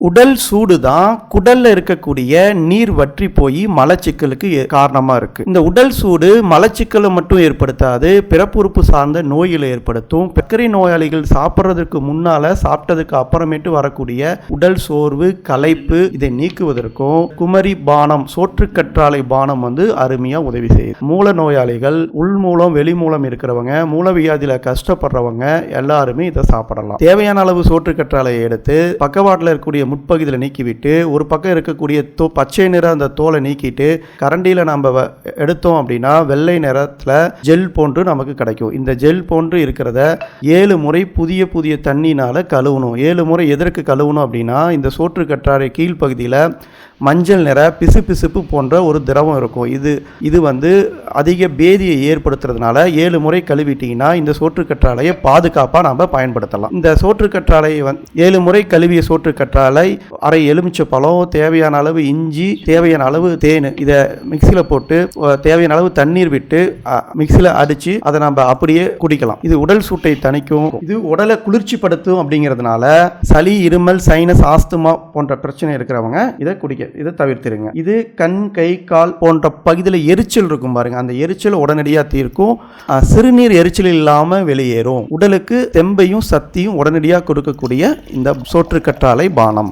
உடல் சூடு தான் குடல்ல இருக்கக்கூடிய நீர் வற்றி போய் மலச்சிக்கலுக்கு ஏ- காரணமா இருக்கு. இந்த உடல் சூடு மலச்சிக்கலை மட்டும் ஏற்படுத்தாது பிறப்புறுப்பு சார்ந்த நோய்களை ஏற்படுத்தும். சர்க்கரை நோயாளிகள் சாப்பிட்றதுக்கு முன்னால சாப்பிட்டதுக்கு அப்புறமேட்டு வரக்கூடிய உடல் சோர்வு களைப்பு இதை நீக்குவதற்கும் குமரி பானம் சோற்றுக்கற்றாழை பானம் வந்து அருமையா உதவி செய்யுது. மூல நோயாளிகள் உள் மூலம் வெளி மூலம் இருக்கிறவங்க மூலவியாதியில கஷ்டப்படுறவங்க எல்லாருமே இதை சாப்பிடலாம். தேவையான அளவு சோற்றுக்கற்றாழையை எடுத்து பக்கவாட்டில் இருக்கக்கூடிய முட்பகுதியில் நீக்கிவிட்டு ஒரு பக்கம் இருக்கக்கூடிய தோ பச்சை நிற அந்த தோலை நீக்கிட்டு கரண்டியில் நம்ம வ- எடுத்தோம் அப்படின்னா வெள்ளை நிறத்தில் ஜெல் போன்று நமக்கு கிடைக்கும். இந்த ஜெல் போன்று இருக்கிறத ஏழு முறை புதிய புதிய தண்ணினால் கழுவணும். ஏழு முறை எதற்கு கழுவணும் அப்படின்னா இந்த சோற்று சோற்றுக்கற்றாழை கீழ்ப்பகுதியில் மஞ்சள் நிற பிசு பிசுப்பு போன்ற ஒரு திரவம் இருக்கும். இது இது வந்து அதிக பேதியை ஏற்படுத்துறதுனால ஏழு முறை கழுவிட்டீங்கன்னா இந்த சோற்றுக்கற்றாழையை பாதுகாப்பாக நாம் பயன்படுத்தலாம். இந்த சோற்றுக்கற்றாழையை வந்து ஏழு முறை கழுவிய சோற்றுக்கற்றாழை அரை எலுமிச்சை பழம் தேவையான அளவு இஞ்சி தேவையான அளவு தேன் இதை மிக்சியில் போட்டு தேவையான அளவு தண்ணீர் விட்டு மிக்சியில் அடித்து அதை நம்ம அப்படியே குடிக்கலாம். இது உடல் சூட்டை தணிக்கும். இது உடலை குளிர்ச்சிப்படுத்தும் அப்படிங்கிறதுனால சளி இருமல் சைனஸ் ஆஸ்துமா போன்ற பிரச்சனை இருக்கிறவங்க இதை குடிக்க இதை தவிர்த்திருங்க. இது கண் கை கால் போன்ற பகுதியில் எரிச்சல் இருக்கும் பாருங்க. அந்த எரிச்சல் உடனடியாக தீர்க்கும். சிறுநீர் எரிச்சல் இல்லாமல் வெளியேறும். உடலுக்கு தெம்பையும் சக்தியும் உடனடியாக கொடுக்கக்கூடிய இந்த சோற்றுக்கற்றாலை பானம்.